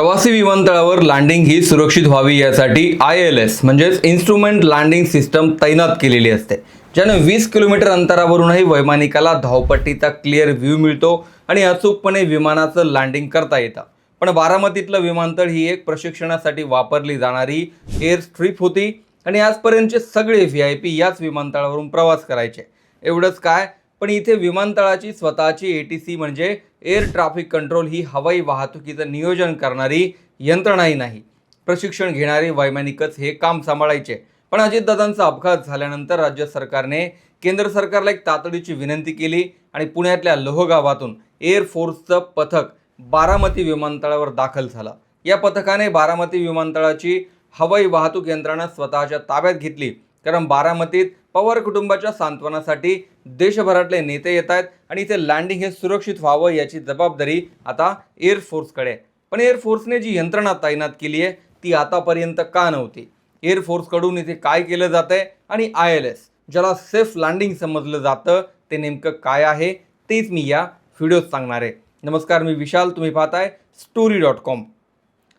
प्रवासी विमानतळावर लँडिंग ही सुरक्षित व्हावी यासाठी आय एल एस म्हणजेच इन्स्ट्रुमेंट लँडिंग सिस्टम तैनात केलेली असते. ज्याने वीस किलोमीटर अंतरावरूनही वैमानिकाला धावपट्टीचा क्लिअर व्ह्यू मिळतो आणि अचूकपणे विमानाचं लँडिंग करता येतं. पण बारामतीतलं विमानतळ ही एक प्रशिक्षणासाठी वापरली जाणारी एअर स्ट्रीप होती आणि आजपर्यंतचे सगळे व्ही आय पी याच विमानतळावरून प्रवास करायचे. एवढंच काय पण इथे विमानतळाची स्वतःची ए टी सी म्हणजे एअर ट्रॅफिक कंट्रोल ही हवाई वाहतुकीचं नियोजन करणारी यंत्रणाही नाही. प्रशिक्षण घेणारे वैमानिकच हे काम सांभाळायचे. पण अजितदादांचा अपघात झाल्यानंतर राज्य सरकारने केंद्र सरकारला एक तातडीची विनंती केली आणि पुण्यातल्या लोहगावातून एअरफोर्सचं पथक बारामती विमानतळावर दाखल झालं. या पथकाने बारामती विमानतळाची हवाई वाहतूक यंत्रणा स्वतःच्या ताब्यात घेतली. कारण बारामतीत पवार कुटुंबाच्या सांत्वनासाठी देशभरातले नेते येत आहेत आणि इथे लँडिंग हे सुरक्षित व्हावं याची जबाबदारी आता एअरफोर्सकडे पण एअरफोर्सने जी यंत्रणा तैनात केली आहे ती आतापर्यंत का नव्हती? एअरफोर्सकडून इथे काय केलं जात आहे आणि आय एल एस ज्याला सेफ लँडिंग समजलं जातं ते नेमकं काय आहे? तेच मी या व्हिडिओत सांगणार आहे. नमस्कार मी विशाल तुम्ही पाहताय स्टोरी डॉट कॉम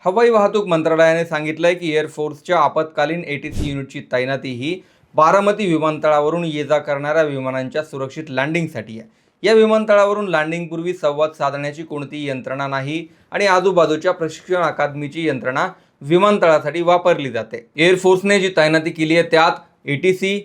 हवाई वाहतूक मंत्रालयाने सांगितलं आहे की एअरफोर्सच्या आपत्कालीन ए टी सी युनिटची तैनाती ही बारामती विमानतळावरून ये जा करणाऱ्या विमानांच्या सुरक्षित लँडिंगसाठी आहे या. विमानतळावरून लँडिंगपूर्वी संवाद साधण्याची कोणतीही यंत्रणा नाही आणि आजूबाजूच्या प्रशिक्षण अकादमीची यंत्रणा विमानतळासाठी वापरली जाते. एअरफोर्सने जी तैनाती केली आहे त्यात ए टी सी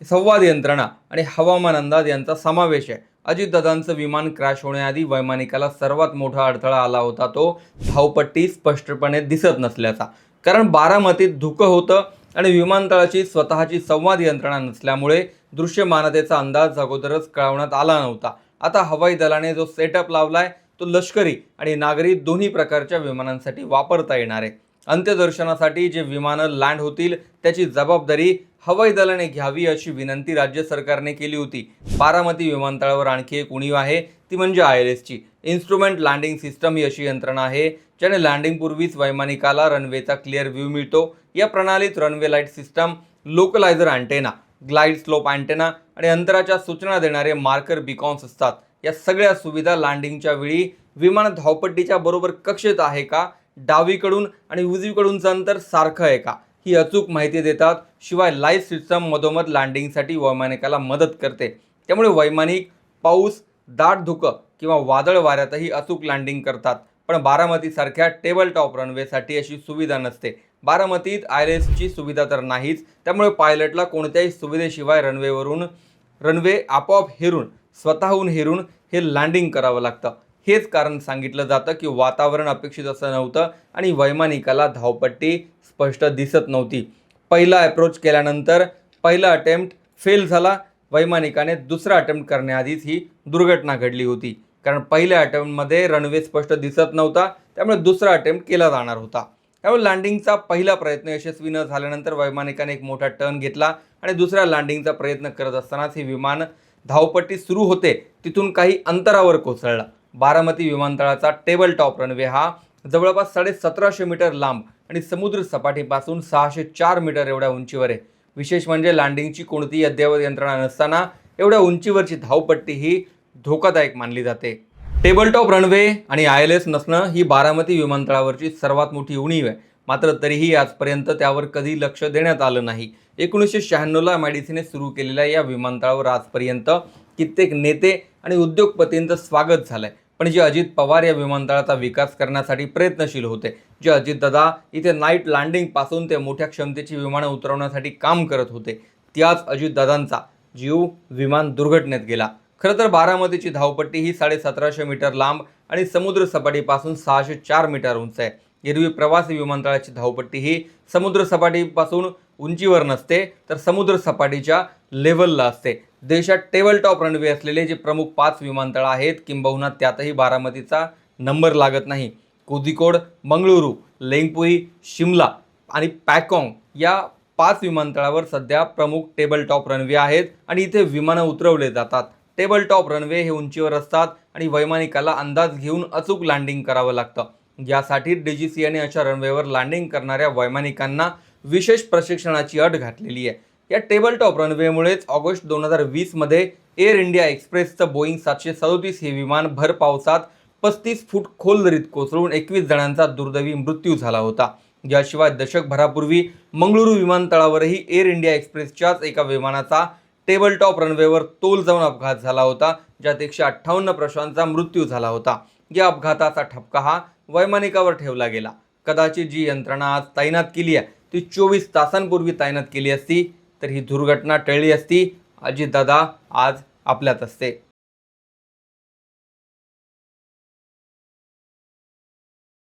संवाद यंत्रणा आणि हवामान अंदाज यांचा समावेश आहे. अजितदादांचं विमान क्रॅश होण्याआधी वैमानिकाला सर्वात मोठा अडथळा आला होता तो धावपट्टी स्पष्टपणे दिसत नसल्याचा. कारण बारामतीत धुकं होतं आणि विमानतळाची स्वतःची संवाद यंत्रणा नसल्यामुळे दृश्यमानतेचा अंदाज अगोदरच कळवण्यात आला नव्हता. आता हवाई दलाने जो सेटअप लावलाय तो लष्करी आणि नागरी दोन्ही प्रकारच्या विमानांसाठी वापरता येणार आहे. अंत्यदर्शनासाठी जे विमानं लँड होतील त्याची जबाबदारी हवाई दलाने घ्यावी अशी विनंती राज्य सरकारने केली होती. बारामती विमानतळावर आणखी एक उणीव आहे. ती म्हणजे आय एल एसची इन्स्ट्रुमेंट लँडिंग सिस्टम ही अशी यंत्रणा आहे ज्याने लँडिंगपूर्वीच वैमानिकाला रनवेचा क्लिअर व्ह्यू मिळतो. या प्रणालीत runway light system localiser antenna glide slope antenna आणि अंतराच्या सूचना देणारे मार्कर बिकॉन्स असतात. या सगळ्या सुविधा लँडिंगच्या वेळी विमान धावपट्टीच्या बरोबर कक्षेत आहे का डावीकडून आणि उजवीकडूनचं अंतर सारखं आहे का ही अचूक माहिती देतात. शिवाय लाईफ सिस्टम मधोमध लँडिंगसाठी वैमानिकाला मदत करते. त्यामुळे वैमानिक पाऊस दाट धुकं किंवा वादळ वाऱ्यातही अचूक लँडिंग करतात. पण बारामतीसारख्या टेबल टॉप रनवेसाठी अशी सुविधा नसते. बारामतीत आय एसची सुविधा तर नाहीच त्यामुळे पायलटला कोणत्याही सुविधेशिवाय रनवेवरून रनवे आपोआप हेरून स्वतःहून हेरून हे लँडिंग करावं लागतं. हेच कारण सांगितलं जातं की वातावरण अपेक्षित असं नव्हतं आणि वैमानिकाला धावपट्टी स्पष्ट दिसत नव्हती. पहिला अप्रोच केल्यानंतर पहिला अटेम्प्ट फेल झाला वैमानिकाने दुसरा अटेम्प्ट करण्याआधीच ही दुर्घटना घडली होती. कारण पहिल्या अटेम्प्टमध्ये रनवे स्पष्ट दिसत नव्हता त्यामुळे दुसरा अटेम्प्ट केला जाणार होता. त्यामुळे लँडिंगचा पहिला प्रयत्न यशस्वी न झाल्यानंतर वैमानिकाने एक मोठा टर्न घेतला आणि दुसऱ्या लँडिंगचा प्रयत्न करत असतानाच हे विमान धावपट्टी सुरू होते. तिथून काही अंतरावर कोसळला. बारामती विमानतळाचा टेबल टॉप रनवे हा जवळपास साडे सतराशे मीटर लांब आणि समुद्र सपाटीपासून सहाशे चार मीटर एवढ्या उंचीवर आहे. विशेष म्हणजे लँडिंगची कोणतीही अद्ययावत यंत्रणा नसताना एवढ्या उंचीवरची धावपट्टी ही धोकादायक मानली जाते. टेबल टॉप रनवे आणि आय एल एस नसणं ही बारामती विमानतळावरची सर्वात मोठी उणीव आहे. मात्र तरीही आजपर्यंत त्यावर कधी लक्ष देण्यात आलं नाही. एकोणीसशे शहाण्णवला मॅडिसीने सुरू केलेल्या या विमानतळावर आजपर्यंत कित्येक नेते आणि उद्योगपतींचं स्वागत झालं आहे पण जे अजित पवार या विमानतळाचा विकास करण्यासाठी प्रयत्नशील होते जे अजितदादा इथे नाईट लँडिंगपासून ते मोठ्या क्षमतेची विमानं उतरवण्यासाठी काम करत होते त्याच अजितदादांचा जीव विमान दुर्घटनेत गेला. खरं तर बारामतीची धावपट्टी ही साडेसतराशे मीटर लांब आणि समुद्र सपाटीपासून सहाशे चार मीटर उंच आहे. एरवी प्रवासी विमानतळाची धावपट्टी ही समुद्रसपाटीपासून उंचीवर नसते तर समुद्र सपाटीच्या लेवलला असते. देशात टेबल टॉप रनवे असलेले जे प्रमुख पाच विमानतळ आहेत किंबहुना त्यातही बारामतीचा नंबर लागत नाही. कोझिकोड मंगळुरू लेंगपुई शिमला आणि पॅकॉंग या पाच विमानतळावर सध्या प्रमुख टेबल टॉप रनवे आहेत आणि इथे विमानं उतरवले जातात. टेबल टॉप रनवे हे उंचीवर असतात आणि वैमानिकाला अंदाज घेऊन अचूक लँडिंग करावं लागतं. यासाठी डी जी सी अशा रनवेवर लँडिंग करणाऱ्या वैमानिकांना विशेष प्रशिक्षणाची अट घातलेली आहे. या टेबल टॉप रनवेमुळेच ऑगस्ट दोन हजार वीसमध्ये एअर इंडिया एक्सप्रेसचं बोईंग सातशे सदोतीस हे विमान भर पावसात पस्तीस फूट खोल दरीत कोसळून एकवीस जणांचा दुर्दैवी मृत्यू झाला होता. याशिवाय दशकभरापूर्वी मंगळुरू विमानतळावरही एअर इंडिया एक्सप्रेसच्याच एका विमानाचा टेबल टॉप रनवेवर तोल जाऊन अपघात झाला होता ज्यात एकशे अठ्ठावन्न प्रशांचा मृत्यू झाला होता. या अपघाताचा ठपका हा वैमानिकावर ठेवला गेला. कदाचित जी यंत्रणा आज तैनात केली आहे ती चोवीस तासांपूर्वी तैनात केली असती तर ही दुर्घटना टळली असती. अजितदादा आज आपल्यात असते.